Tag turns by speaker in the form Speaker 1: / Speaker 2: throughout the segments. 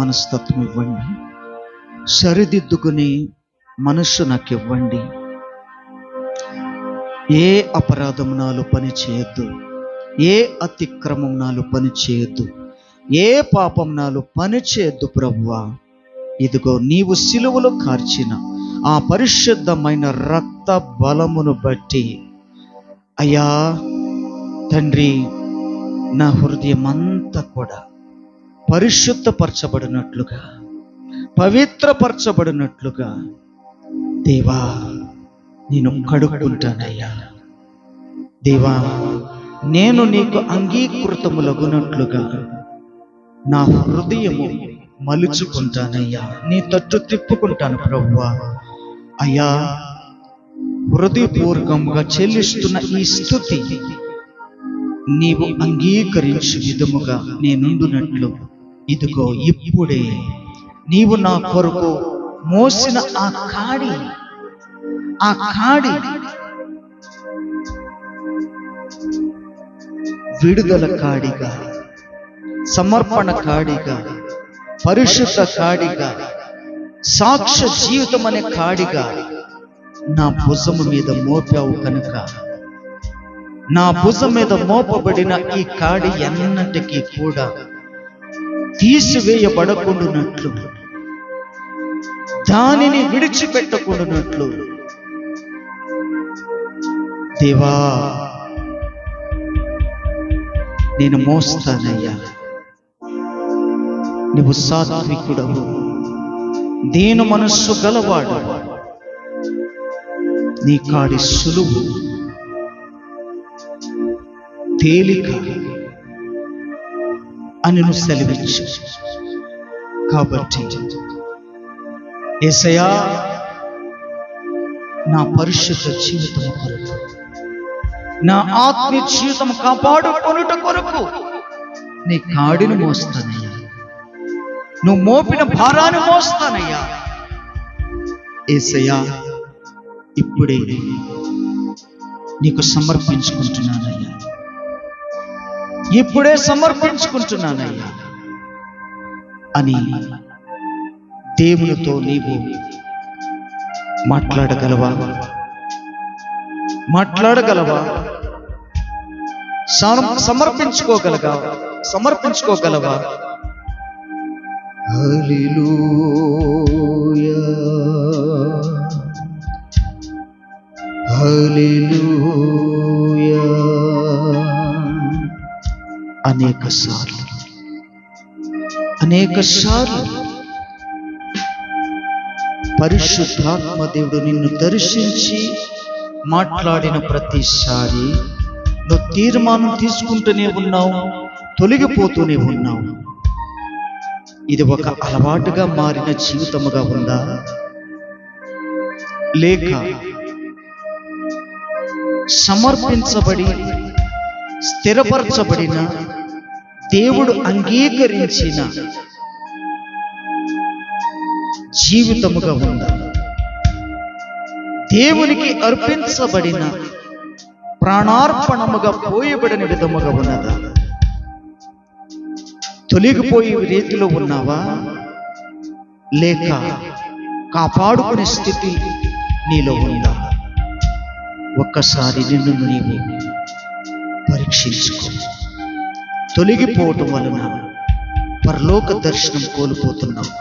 Speaker 1: మనస్తత్వం ఇవ్వండి. సరిదిద్దుకుని మనస్సు నాకు ఇవ్వండి ఏ అపరాధం నాలో పని చేయొద్దు ఏ అతిక్రమం నాలో పని చేయొద్దు ఏ పాపం నాలో పని చేయొద్దు ప్రభువా. ఇదిగో నీవు సిలువలో కార్చిన ఆ పరిశుద్ధమైన రక్త బలమును బట్టి. అయ్యా తండ్రి నా హృదయం అంతా కూడా పరిశుద్ధపరచబడినట్లుగా పవిత్రపరచబడినట్లుగా దేవా నేను కడుక్కుంటానయ్యా. దేవా నేను నీకు అంగీకృతములగునట్లుగా నా హృదయము మలుచుకుంటానయ్యా. నీ తట్టు తిప్పుకుంటాను ప్రభువా. అయ్యా హృదయపూర్వకంగా చెల్లిస్తున్న ఈ స్థుతి నీవు అంగీకరించు విధముగా నేనుండునట్లు. ఇదిగో ఇప్పుడే నీవు నా కొరకు మోసిన ఆ కాడి ఆ కాడి విడుదల కాడిగా సమర్పణ కాడిగా పరిశుద్ధ కాడిగా సాక్ష జీవితం అనే కాడిగా నా భుజము మీద మోపావు కనుక. నా భుజం మీద మోపబడిన ఈ కాడి ఎన్నటికీ కూడా తీసివేయబడకుండానట్లు. దానిని విడిచిపెట్టకుండానట్లు. దేవా నేను మోస్తానయ్యా. నువ్వు సాత్వికుడవు. దేని మనస్సు గలవాడు. నీ కాడి సులువు తేలిక. అని నువ్వు సెలవిచ్చు. కాబట్టి ఏసయా నా పరిశుద్ధ జీవితం కొరకు నా ఆత్మీయ జీవితం కాపాడుకొనుట కొరకు నీ కాడిని మోస్తానయ్యా. నువ్వు మోపిన భారాన్ని మోస్తానయ్యా. ఏసయ్యా ఇప్పుడే నీకు సమర్పించుకుంటున్నాను. ఇప్పుడే సమర్పించుకుంటున్నానయ్యా అని దేవునితో నీవు మాట్లాడగలవా? మాట్లాడగలవా? సమర్పించుకోగలగా? సమర్పించుకోగలవా? హల్లెలూయా. హల్లెలూయా. అనేక సార్లు అనేక సార్లు పరిశుద్ధాత్మ దేవుడు నిన్ను దర్శించి మాట్లాడిన ప్రతిసారి నువ్వు తీర్మానం తీసుకుంటూనే ఉన్నావు తొలగిపోతూనే ఉన్నావు. ఇది ఒక అలవాటుగా మారిన జీవితముగా ఉందా? లేక సమర్పించబడి స్థిరపరచబడిన దేవుడు అంగీకరించిన జీవితముగా ఉందా దేవునికి అర్పించబడిన ప్రాణార్పణముగా పోయబడిన విధముగా ఉన్నదా? తొలగిపోయే రీతిలో ఉన్నావా? లేక కాపాడుకునే స్థితి నీలో ఉందా? ఒక్కసారి నిన్ను నీవు పరీక్షించుకో. తొలగిపోవటం వలన పరలోక దర్శనం కోల్పోతున్నావు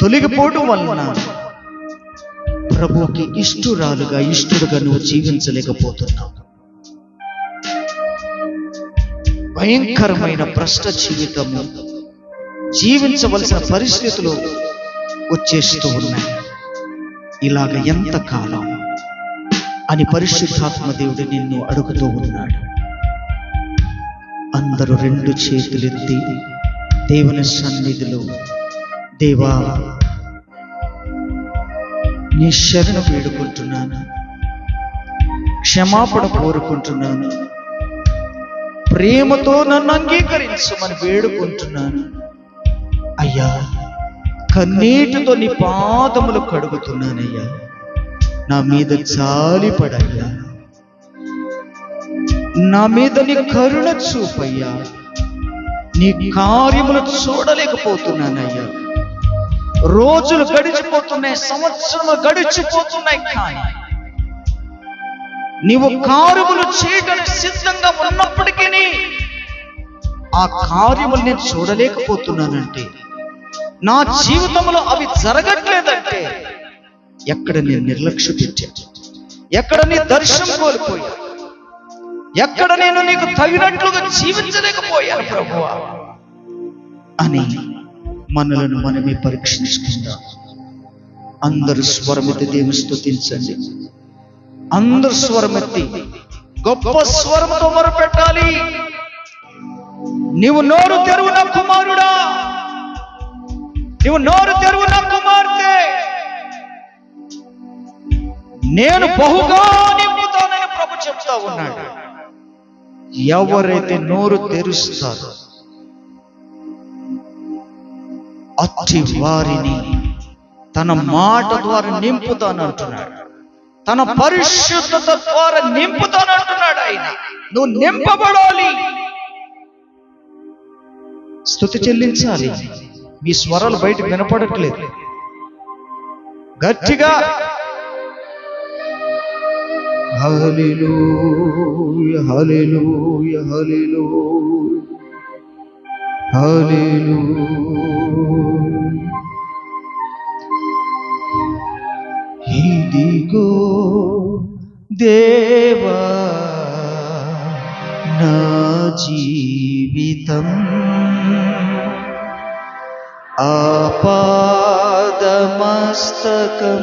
Speaker 1: తొలగిపోవటం వలన ప్రభువుకి ఇష్టురాలుగా ఇష్టుడుగా నువ్వు జీవించలేకపోతున్నావు. భయంకరమైన భ్రష్ట జీవితము జీవించవలసిన పరిస్థితులు వచ్చేస్తూ ఉన్నాయి. ఇలాగ ఎంత కాలం అని పరిశుద్ధాత్మ దేవుడు నిన్ను అడుగుతూ ఉన్నాడు. అందరూ రెండు చేతులెత్తి దేవుని సన్నిధిలో దేవా నీ శరణ వేడుకుంటున్నాను. క్షమాపణ కోరుకుంటున్నాను. ప్రేమతో నన్ను అంగీకరించమని వేడుకుంటున్నాను. అయ్యా కన్నీటితో నీ పాదములు కడుగుతున్నానయ్యా. నా మీద జాలిపడయ్యా. నా మీద నీ కరుణ చూపయ్యా. నీ కార్యములు చూడలేకపోతున్నానయ్యా. రోజులు గడిచిపోతున్నాయి సంవత్సరములు గడిచిపోతున్నాయి కానీ నీవు కార్యములు చేయడానికి సిద్ధంగా ఉన్నప్పటికీ ఆ కార్యములు నేను చూడలేకపోతున్నానంటే నా జీవితంలో అవి జరగట్లేదంటే ఎక్కడ నేను నిర్లక్ష్య పెట్టాను ఎక్కడ నీ దర్శనం కోల్పోయా ఎక్కడ నేను నీకు తగినట్లుగా జీవించలేకపోయాను ప్రభువా? అని మనలను మనమే పరీక్షించుకుందాం. అందరు స్వరమెత్తి దేవుని స్తుతించండి. అందరు స్వరమెత్తి గొప్ప స్వరముతో మొరపెట్టాలి. నీవు నోరు తెరువు నా కుమారుడా. నీవు నోరు తెరువు నా కుమార్తె. నేను బహుగా నింపుతానని ప్రభు చెప్తా ఉన్నాడు. ఎవరైతే నోరు తెరుస్తారో అట్టి వారిని తన మాట ద్వారా నింపుతానంటున్నాడు తన పరిశుద్ధత ద్వారా నింపుతానంటున్నాడు ఆయన. నువ్వు నింపబడాలి. స్థుతి చెల్లించాలి. మీ స్వరాలు బయట వినపడట్లేదు. గట్టిగా హల్లెలూయా హల్లెలూయా హల్లెలూయా హల్లెలూయా ఇదిగో దేవా నా జీవితం ఆపాదమస్తకం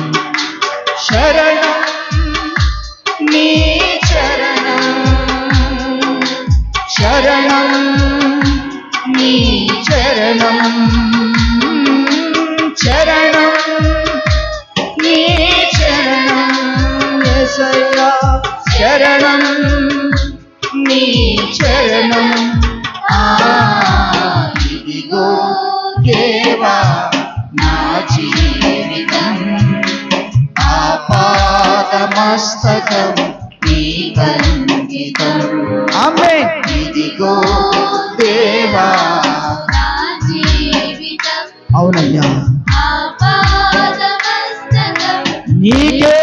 Speaker 1: శరణం నీ చరణం శరణం నీ చరణం చరణం నీ చరణం శరణం నీ చరణం ఇదిగో దేవా నా జీవితం. నీకంకితం ఆమె ఇదిగో దేవా. అవునయ్యా. నీకే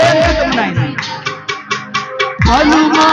Speaker 1: అంకితం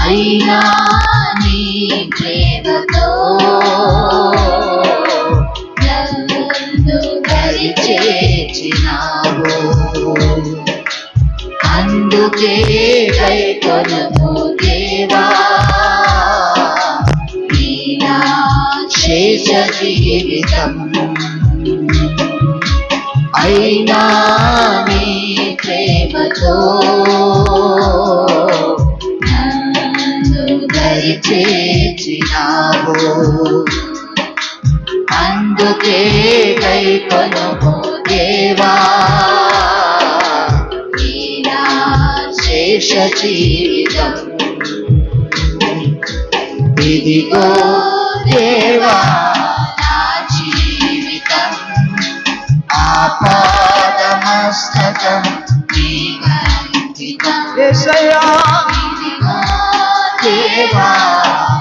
Speaker 2: అయినా నీ ప్రేమతో నన్ను చేర్చినావు అందుకే కైకొనము దేవా. శేష జీవితం అయినా నీ ప్రేమతో చేర్చినావు అందుకే కై కొనుము దేవా శేష జీవితం
Speaker 1: ఇదిగో
Speaker 2: దేవా నా జీవితం.
Speaker 1: ఆపాదమస్తకం
Speaker 2: నీకంకితం.
Speaker 1: యేసయ్యా
Speaker 2: ఇదిగో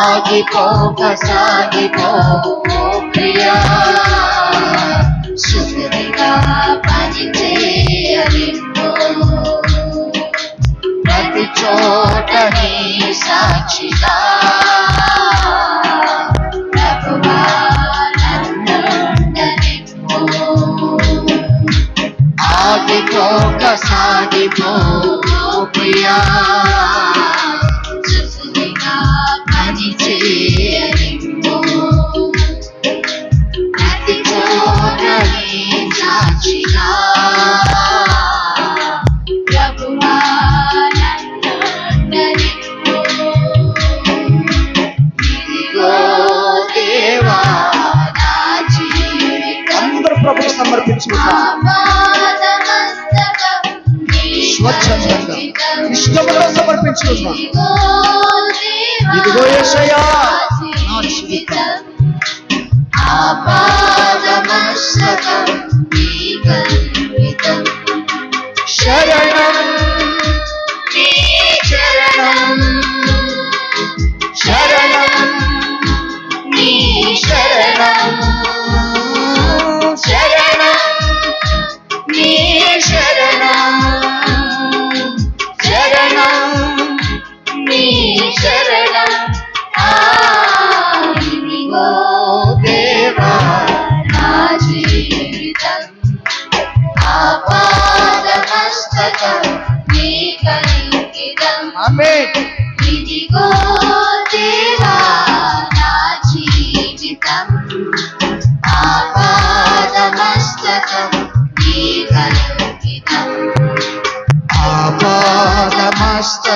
Speaker 2: ఆగిపోక సాగిపో ప్రియా. సుఖదిగా పని చేయనిపో ప్రతి చోట నీ సాక్షిగా. ప్రభువా సాగిపో ప్రియా.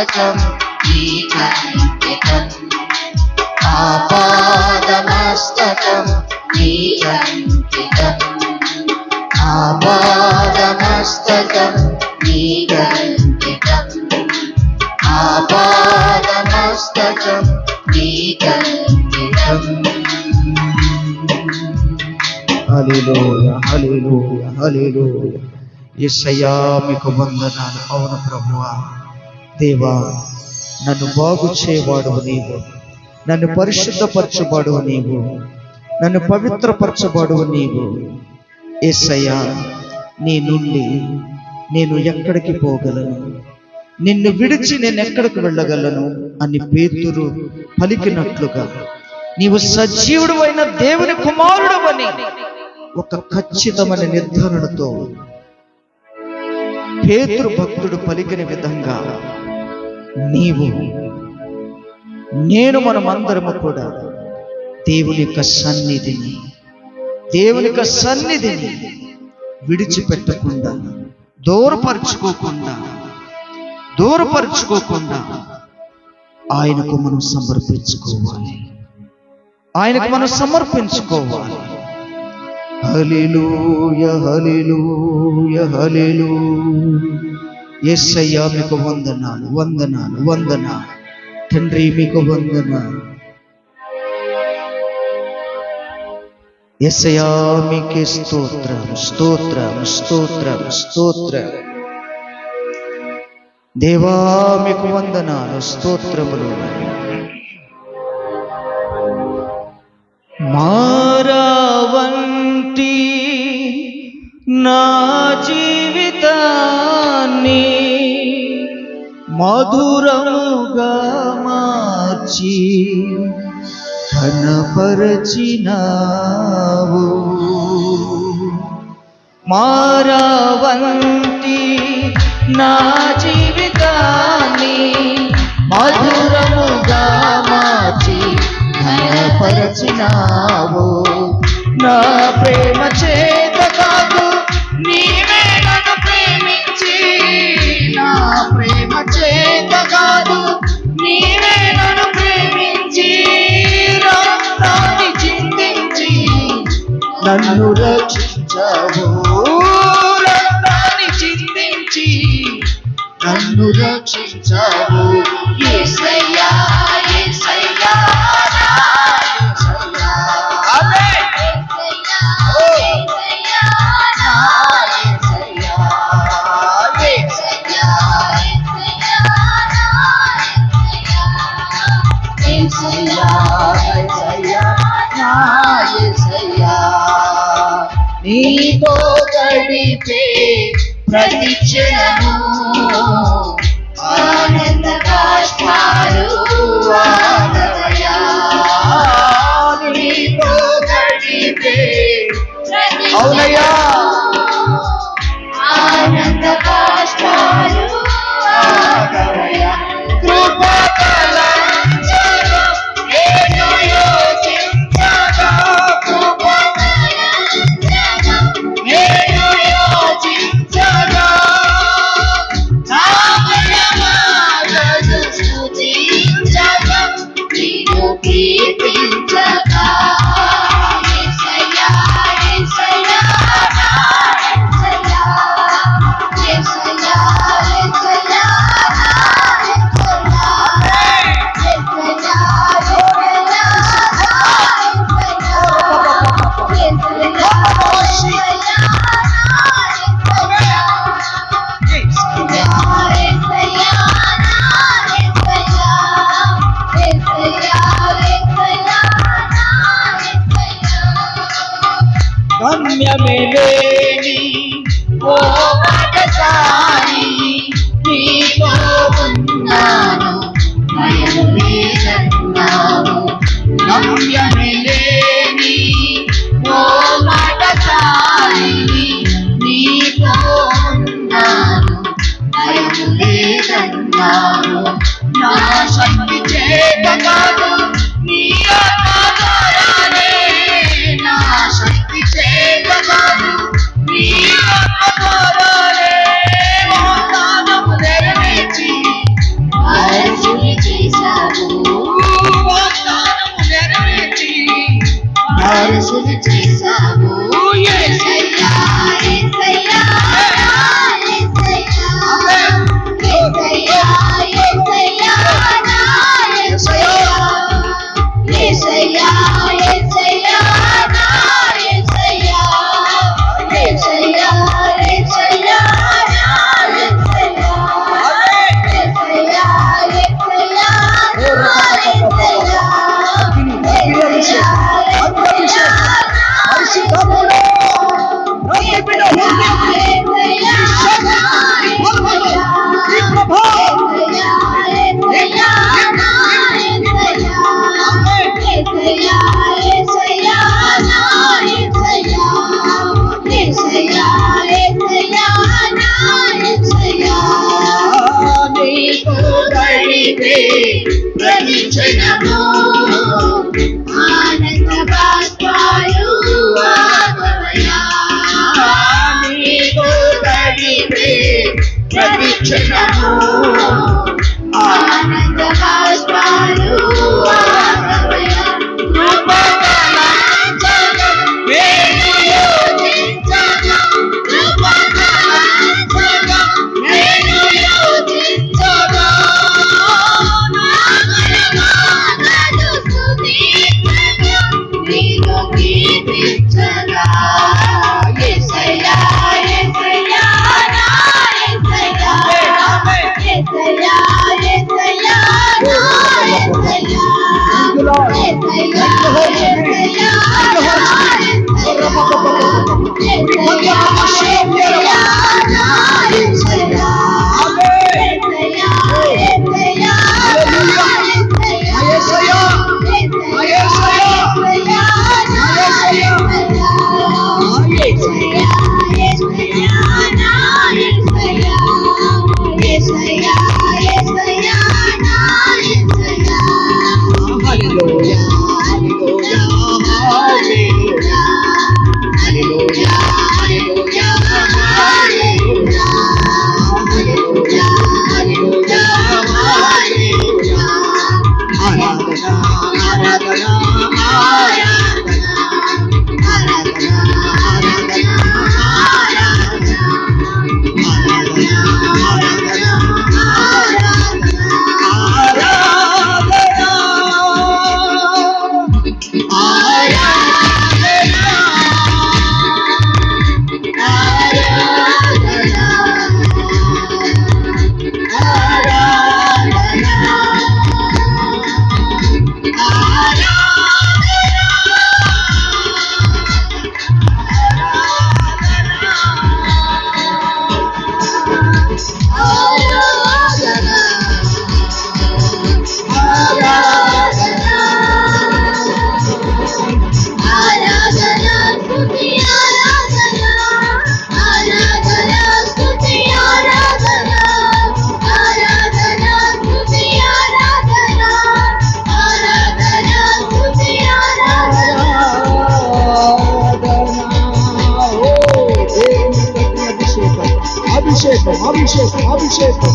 Speaker 2: ఆపాదమస్తకం నీకంకితం ఆపాదమస్తకం నీకంకితం ఆపాదమస్తకం నీకంకితం ఆపాదమస్తకం నీకంకితం
Speaker 1: హల్లెలూయ హల్లెలూయ యేసయ్యా మీకు వందనాలు. అవును ప్రభువా. దేవా నన్ను బాగు చేయవాడు నీవు. నన్ను పరిశుద్ధపరచబడు నీవు. నన్ను పవిత్రపరచబడు నీవు. ఏసయ్యా నీ నుండి నేను ఎక్కడికి పోగలను? నిన్ను విడిచి నేను ఎక్కడికి వెళ్ళగలను? అని పేతురు పలికినట్లుగా నీవు సజీవుడు అయిన దేవుని కుమారుడు అని ఒక ఖచ్చితమైన నిర్ధారణతో పేతురు భక్తుడు పలికిన విధంగా నీవు నేను మనమందరము కూడా దేవుని యొక్క సన్నిధిని దేవుని యొక్క సన్నిధిని విడిచిపెట్టకుండా దూరపరుచుకోకుండా దూరపరుచుకోకుండా ఆయనకు మనం సమర్పించుకోవాలి. ఆయనకు మనం సమర్పించుకోవాలి. హలిలు యహలిలు యహలిలు యేసయ్యా మీకు వందనాలు వందనాలు వందనాలు. తండ్రి మీకు వందనాలు. ఎస్సయా మీకే స్తోత్రం స్తోత్రం స్తోత్రం స్తోత్రం. దేవా మీకు వందనాలు స్తోత్రములు. మారవంటి నా జీవితా మధురముగా మార్చి కనపరచినావు మారవంతి నా జీవితాన్ని మధురముగా మార్చి కనపరచినావు నా ప్రేమ చే నీవే నన్ను ప్రేమించి రక్తాన్ని చిందించి నన్ను రక్షించావు. రక్తాన్ని చిందించి నన్ను రక్షించావు. గమ్యమే ఓ పదసారి నీతో ఉన్నాను. గమ్యమే లేని ఓ నీతో ఉన్నాను. నా శక్తి చేత గడిపే ప్రతి క్షణము
Speaker 2: ఆనంద బాష్పాలు
Speaker 3: shit.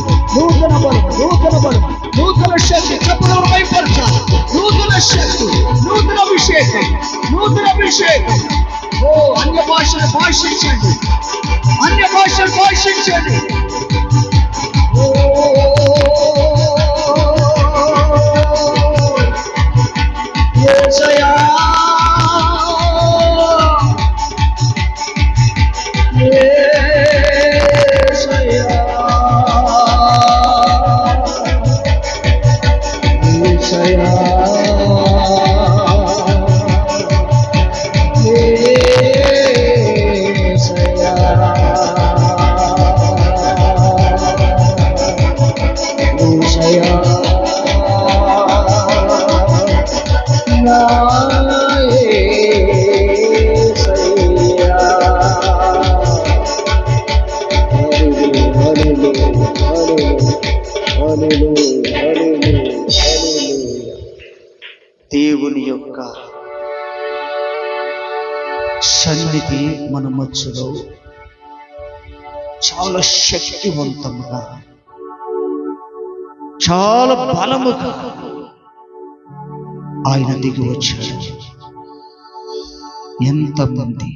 Speaker 3: యేసయ్యా
Speaker 1: చాలా బలముగా ఆయన దిగి వచ్చాడు. ఎంతమంది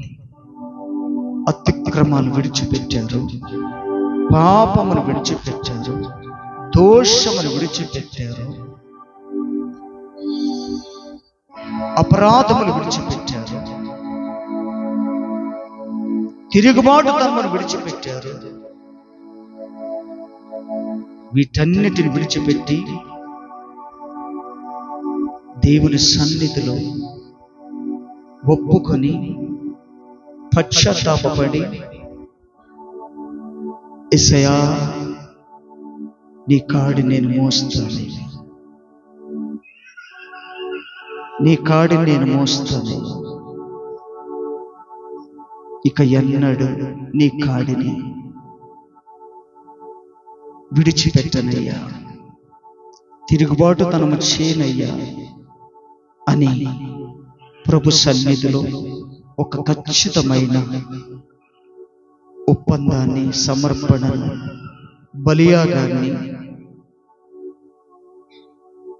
Speaker 1: అతిక్రమాలు విడిచిపెట్టారు పాపమును విడిచిపెట్టారు దోషమును విడిచిపెట్టారు అపరాధములు విడిచిపెట్టారు తిరుగుబాటు తమ్మను విడిచిపెట్టారు. వీటన్నిటిని విడిచిపెట్టి దేవుని సన్నిధిలో ఒప్పుకొని పశ్చాత్తాపడి ఇసయా నీ కాడి నేను మోస్తాను. నీ కాడి నేను మోస్తాను. ఇక ఎన్నడు నీ కాడిని విడిచిపెట్టనయ్యా. తిరుగుబాటు తనము చేయనయ్యా అని ప్రభు సన్నిధిలో ఒక ఖచ్చితమైన ఒప్పందాన్ని సమర్పణను బలియాగాన్ని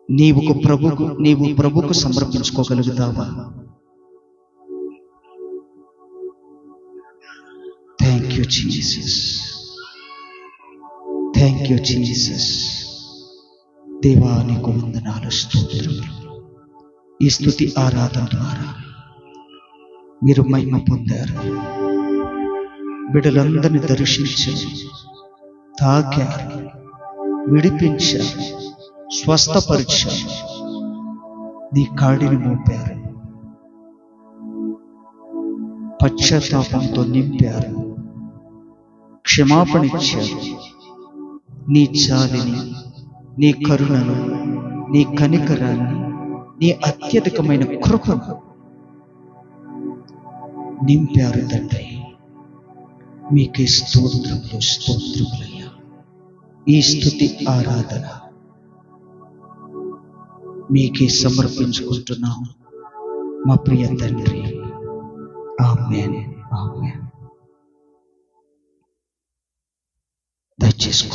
Speaker 1: నీవుకు ప్రభుకు నీవు ప్రభుకు సమర్పించుకోగలుగుతావా? Thank you Jesus thank you Jesus దేవా నీకు వందనాలు స్తోత్రములు. ఈ స్థుతి ఆరాధన ద్వారా మీరు మహిమ పొందారు. బిడ్డలందరిని దర్శించారు తాకారు విడిపించారు స్వస్థపరిచారు. నీ కాడిని మోపారు. పశ్చాత్తాపంతో నింపారు. క్షమాపణ ఇచ్చారు. నీ చాలిని నీ కరుణను నీ కనికరాన్ని నీ అత్యధికమైన కృపను నింపారు తండ్రి. మీకే స్తోత్రములు స్తోత్రములయ్యా. ఈ స్థుతి ఆరాధన మీకే సమర్పించుకుంటున్నాము మా ప్రియ తండ్రి. ఆమె ఆమె దయచేసి